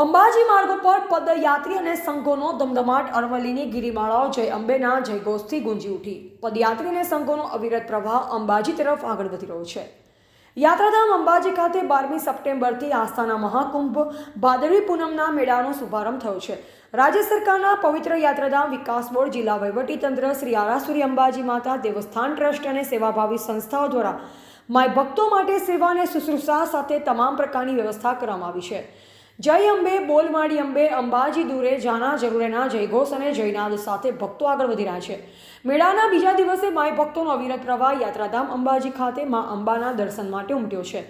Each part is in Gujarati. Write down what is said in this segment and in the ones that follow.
અંબાજી માર્ગો પર પદયાત્રી અને સંઘોનો ધમધમાટ અરવલ્લીની ગિરિમાળાઓ જય અંબેના જયઘોષથી ગુંજી ઉઠી. પદયાત્રી અને સંઘોનો અવિરત પ્રવાહ અંબાજી તરફ આગળ વધી રહ્યો છે. યાત્રાધામ અંબાજી ખાતે બારમી સપ્ટેમ્બરથી આસ્થાના મહાકુંભ ભાદરવી પૂનમના મેળાનો શુભારંભ થયો છે. રાજ્ય સરકારના પવિત્ર યાત્રાધામ વિકાસ બોર્ડ જિલ્લા વહીવટીતંત્ર શ્રી આરાસુરી અંબાજી માતા દેવસ્થાન ટ્રસ્ટ અને સેવાભાવી સંસ્થાઓ દ્વારા માય ભક્તો માટે સેવા અને શુશ્રૂષા સાથે તમામ પ્રકારની વ્યવસ્થા કરવામાં આવી છે. જય અંબે બોલમાડી અંબે, અંબાજી દૂરે, જાના જરૂરેના જયઘોષ અને જયનાદ સાથે ભક્તો આગળ વધી રહ્યા છે. મેળાના બીજા દિવસે માય ભક્તોનો અવિરત પ્રવાહ યાત્રાધામ અંબાજી ખાતે મા અંબાના દર્શન માટે ઉમટ્યો છે.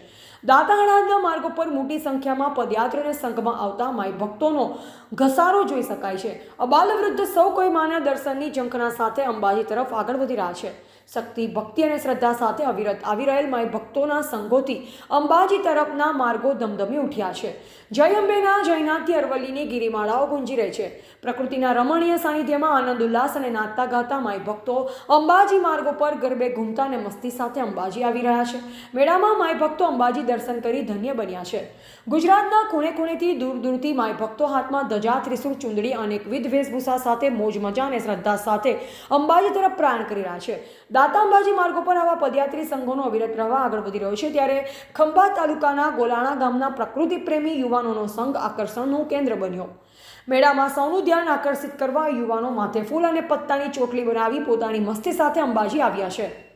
દાંતાહડાના માર્ગ ઉપર મોટી સંખ્યામાં પદયાત્રીઓને સંઘમાં આવતા માય ભક્તોનો ઘસારો જોઈ શકાય છે. અબાલ વૃદ્ધ સૌ કોઈ માના દર્શનની ઝંખના સાથે અંબાજી તરફ આગળ વધી રહ્યા છે. શક્તિ, ભક્તિ અને શ્રદ્ધા સાથે અવિરત આવી રહેલ માય ભક્તોના સંઘોથી અંબાજી તરફના માર્ગો ધમધમી ઉઠ્યા છે. જય અંબેના જયનાથથી અરવલ્લીની ગિરિમાળાઓ ગુંજી રહી છે. પ્રકૃતિના રમણીય સાનિધ્યમાં આનંદ, ઉલ્લાસ અને નાચતા ગાતા માય ભક્તો અંબાજી માર્ગો પર ગરબે ઘૂમતા અને મસ્તી સાથે અંબાજી આવી રહ્યા છે. મેળામાં માય ભક્તો અંબાજી દર્શન કરી ધન્ય બન્યા છે. ગુજરાતના ખૂણે ખૂણેથી દૂર દૂરથી માય ભક્તો હાથમાં ધજા, ત્રિશુળ ચુંદડી અનેકવિધ વેશભૂષા સાથે મોજ, મજા અને શ્રદ્ધા સાથે અંબાજી તરફ પ્રયાણ કરી રહ્યા છે. દાતા અંબાજી માર્ગો પર આવા પદયાત્રી સંઘોનો અવિરત પ્રવાહ આગળ વધી રહ્યો છે. ત્યારે ખંભા તાલુકાના ગોલાણા ગામના પ્રકૃતિ પ્રેમી યુવાનોનો સંઘ આકર્ષણનું કેન્દ્ર બન્યો. મેળામાં સૌનું ધ્યાન આકર્ષિત કરવા યુવાનો માથે ફૂલ અને પત્તાની ચોટલી બનાવી પોતાની મસ્તી સાથે અંબાજી આવ્યા છે.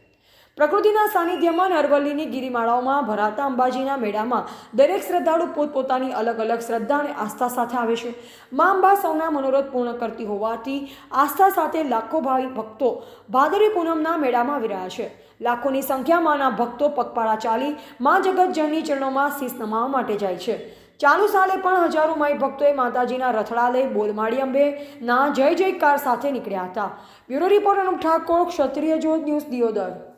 પ્રકૃતિના સાનિધ્યમાં અરવલ્લીની ગિરિમાળાઓમાં ભરાતા અંબાજીના મેળામાં દરેક શ્રદ્ધાળુ પોતપોતાની અલગ અલગ શ્રદ્ધા અને આસ્થા સાથે આવે છે. મા અંબા સૌના મનોરથ પૂર્ણ કરતી હોવાથી આસ્થા સાથે લાખો ભાવિ ભક્તો ભાદરી પૂનમના મેળામાં આવી છે. લાખોની સંખ્યામાંના ભક્તો પગપાળા ચાલી મા જગતજનની ચરણોમાં શીશ નમાવા માટે જાય છે. ચાલુ સાલે પણ હજારો માઈ ભક્તોએ માતાજીના રથડા લઈ બોલમાળી અંબે ના જય જયકાર સાથે નીકળ્યા હતા. Bureau report Anup Thakor, Kshatriya Jyot news Deodar.